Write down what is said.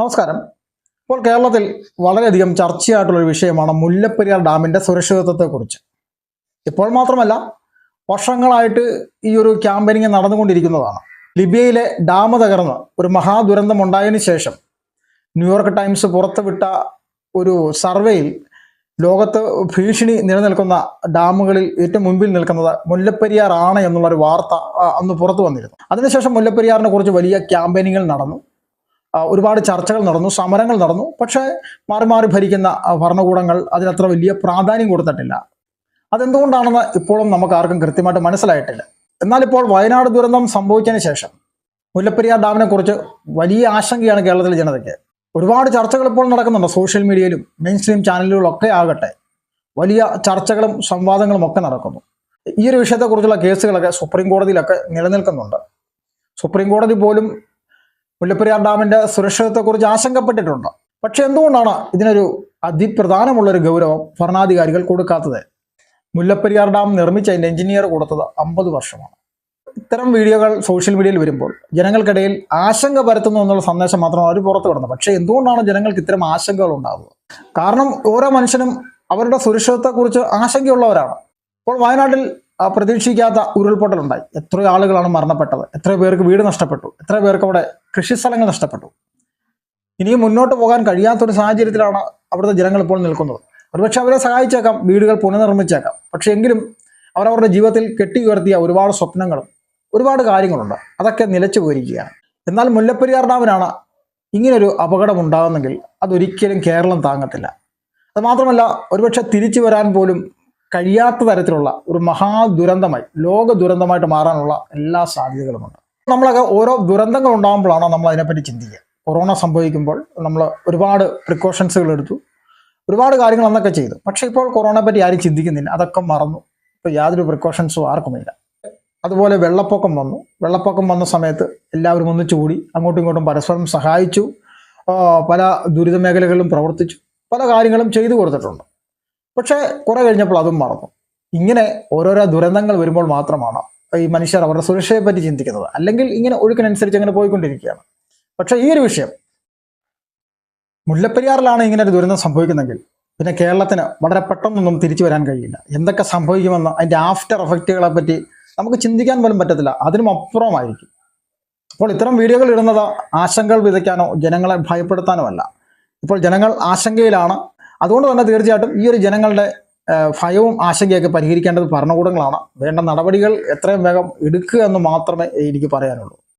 നമസ്കാരം. ഇപ്പോൾ കേരളത്തിൽ വളരെയധികം ചർച്ചയായിട്ടുള്ള ഒരു വിഷയമാണ് മുല്ലപ്പെരിയാർ ഡാമിന്റെ സുരക്ഷിതത്വത്തെക്കുറിച്ച്. ഇപ്പോൾ മാത്രമല്ല വർഷങ്ങളായിട്ട് ഈ ഒരു ക്യാമ്പയിനിങ് നടന്നുകൊണ്ടിരിക്കുന്നതാണ്. ലിബിയയിലെ ഡാം തകർന്ന് ഒരു മഹാദുരന്തം ഉണ്ടായതിനു ശേഷം ന്യൂയോർക്ക് ടൈംസ് പുറത്തുവിട്ട ഒരു സർവേയിൽ ലോകത്ത് ഭീഷണി നിലനിൽക്കുന്ന ഡാമുകളിൽ ഏറ്റവും മുൻപിൽ നിൽക്കുന്നത് മുല്ലപ്പെരിയാർ ആണ് എന്നുള്ള ഒരു വാർത്ത അന്ന് പുറത്തു വന്നിരുന്നു. അതിനുശേഷം മുല്ലപ്പെരിയാറിനെ കുറിച്ച് വലിയ ക്യാമ്പയിനുകൾ നടന്നു. ഒരുപാട് ചർച്ചകൾ നടന്നു സമരങ്ങൾ നടന്നു. പക്ഷേ മാറി മാറി ഭരിക്കുന്ന ഭരണകൂടങ്ങൾ അതിനത്ര വലിയ പ്രാധാന്യം കൊടുത്തിട്ടില്ല. അതെന്തുകൊണ്ടാണെന്ന് ഇപ്പോഴും നമുക്ക് ആർക്കും കൃത്യമായിട്ട് മനസ്സിലായിട്ടില്ല. എന്നാൽ ഇപ്പോൾ വയനാട് ദുരന്തം സംഭവിച്ചതിന് ശേഷം മുല്ലപ്പെരിയാർ ഡാമിനെ കുറിച്ച് വലിയ ആശങ്കയാണ് കേരളത്തിലെ ജനതയ്ക്ക്. ഒരുപാട് ചർച്ചകൾ ഇപ്പോൾ നടക്കുന്നുണ്ട് സോഷ്യൽ മീഡിയയിലും മെയിൻ സ്ട്രീം ചാനലുകളിലൊക്കെ ആകട്ടെ. വലിയ ചർച്ചകളും സംവാദങ്ങളും ഒക്കെ നടക്കുന്നു. ഈ ഒരു വിഷയത്തെക്കുറിച്ചുള്ള കേസുകളൊക്കെ സുപ്രീം കോടതിയിലൊക്കെ നിലനിൽക്കുന്നുണ്ട്. സുപ്രീം കോടതി പോലും മുല്ലപ്പെരിയാർ ഡാമിന്റെ സുരക്ഷിതത്വത്തെക്കുറിച്ച് ആശങ്കപ്പെട്ടിട്ടുണ്ട്. പക്ഷെ എന്തുകൊണ്ടാണ് ഇതിനൊരു അതിപ്രധാനമുള്ള ഒരു ഗൗരവം ഭരണാധികാരികൾ കൊടുക്കാത്തത്? മുല്ലപ്പെരിയാർ ഡാം നിർമ്മിച്ചതിന്റെ എഞ്ചിനീയർ കൊടുത്തത് അമ്പത് വർഷമാണ്. ഇത്തരം വീഡിയോകൾ സോഷ്യൽ മീഡിയയിൽ വരുമ്പോൾ ജനങ്ങൾക്കിടയിൽ ആശങ്ക പരത്തുന്നു എന്നുള്ള സന്ദേശം മാത്രമാണ് അവർ പുറത്തു വിടുന്നത്. പക്ഷേ എന്തുകൊണ്ടാണ് ജനങ്ങൾക്ക് ഇത്തരം ആശങ്കകൾ ഉണ്ടാകുന്നത്? കാരണം ഓരോ മനുഷ്യനും അവരുടെ സുരക്ഷിതത്തെക്കുറിച്ച് ആശങ്കയുള്ളവരാണ്. ഇപ്പോൾ വയനാട്ടിൽ പ്രതീക്ഷിക്കാത്ത ഉരുൾപൊട്ടലുണ്ടായി. എത്രയോ ആളുകളാണ് മരണപ്പെട്ടത്. എത്ര പേർക്ക് വീട് നഷ്ടപ്പെട്ടു. എത്ര പേർക്ക് അവിടെ കൃഷിസ്ഥലങ്ങൾ നഷ്ടപ്പെട്ടു. ഇനിയും മുന്നോട്ട് പോകാൻ കഴിയാത്തൊരു സാഹചര്യത്തിലാണ് അവിടുത്തെ ജനങ്ങൾ ഇപ്പോൾ നിൽക്കുന്നത്. ഒരുപക്ഷെ അവരെ സഹായിച്ചേക്കാം വീടുകൾ പുനർനിർമ്മിച്ചേക്കാം. പക്ഷെ എങ്കിലും അവരവരുടെ ജീവിതത്തിൽ കെട്ടിയുയർത്തിയ ഒരുപാട് സ്വപ്നങ്ങളും ഒരുപാട് കാര്യങ്ങളുണ്ട്. അതൊക്കെ നിലച്ചു പോയിരിക്കുകയാണ്. എന്നാൽ മുല്ലപ്പെരിയാർ ഡാമിനാണ് ഇങ്ങനൊരു അപകടം ഉണ്ടാകുന്നെങ്കിൽ അതൊരിക്കലും കേരളം താങ്ങത്തില്ല. അതുമാത്രമല്ല ഒരുപക്ഷെ തിരിച്ചു വരാൻ പോലും കഴിയാത്ത തരത്തിലുള്ള ഒരു മഹാദുരന്തമായി ലോക ദുരന്തമായിട്ട് മാറാനുള്ള എല്ലാ സാധ്യതകളുമുണ്ട്. നമ്മളൊക്കെ ഓരോ ദുരന്തങ്ങൾ ഉണ്ടാകുമ്പോഴാണ് നമ്മൾ അതിനെപ്പറ്റി ചിന്തിക്കുക. കൊറോണ സംഭവിക്കുമ്പോൾ നമ്മൾ ഒരുപാട് പ്രിക്കോഷൻസുകൾ എടുത്തു. ഒരുപാട് കാര്യങ്ങൾ അന്നൊക്കെ ചെയ്തു. പക്ഷേ ഇപ്പോൾ കൊറോണയെ പറ്റി ആരും ചിന്തിക്കുന്നില്ല. അതൊക്കെ മറന്നു. ഇപ്പോൾ യാതൊരു പ്രിക്കോഷൻസും ആർക്കുമില്ല. അതുപോലെ വെള്ളപ്പൊക്കം വന്നു. വെള്ളപ്പൊക്കം വന്ന സമയത്ത് എല്ലാവരും ഒന്നിച്ചു കൂടി അങ്ങോട്ടും ഇങ്ങോട്ടും പരസ്പരം സഹായിച്ചു. പല ദുരിത മേഖലകളിലും പ്രവർത്തിച്ചു. പല കാര്യങ്ങളും ചെയ്തു കൊടുത്തിട്ടുണ്ട്. പക്ഷേ കുറെ കഴിഞ്ഞപ്പോൾ അതും മറന്നു. ഇങ്ങനെ ഓരോരോ ദുരന്തങ്ങൾ വരുമ്പോൾ മാത്രമാണ് ഈ മനുഷ്യർ അവരുടെ സുരക്ഷയെ പറ്റി ചിന്തിക്കുന്നത്. അല്ലെങ്കിൽ ഇങ്ങനെ ഒഴുക്കിനനുസരിച്ച് അങ്ങനെ പോയിക്കൊണ്ടിരിക്കുകയാണ്. പക്ഷേ ഈ ഒരു വിഷയം മുല്ലപ്പെരിയാറിലാണ് ഇങ്ങനെ ഒരു ദുരന്തം സംഭവിക്കുന്നെങ്കിൽ പിന്നെ കേരളത്തിന് വളരെ പെട്ടെന്നൊന്നും തിരിച്ചു വരാൻ കഴിയില്ല. എന്തൊക്കെ സംഭവിക്കുമെന്ന് അതിന്റെ ആഫ്റ്റർ എഫക്റ്റുകളെ പറ്റി നമുക്ക് ചിന്തിക്കാൻ പോലും പറ്റത്തില്ല. അതിനും അപ്പുറമായിരിക്കും. അപ്പോൾ ഇത്തരം വീഡിയോകൾ ഇടുന്നത് ആശങ്കകൾ വിതയ്ക്കാനോ ജനങ്ങളെ ഭയപ്പെടുത്താനോ അല്ല. ഇപ്പോൾ ജനങ്ങൾ ആശങ്കയിലാണ്. അതുകൊണ്ട് തന്നെ തീർച്ചയായിട്ടും ഈ ഒരു ജനങ്ങളുടെ ഭയവും ആശങ്കയൊക്കെ പരിഹരിക്കേണ്ടത് ഭരണകൂടങ്ങളാണ്. വേണ്ട നടപടികൾ എത്രയും വേഗം എടുക്കുക എന്ന് മാത്രമേ എനിക്ക് പറയാനുള്ളൂ.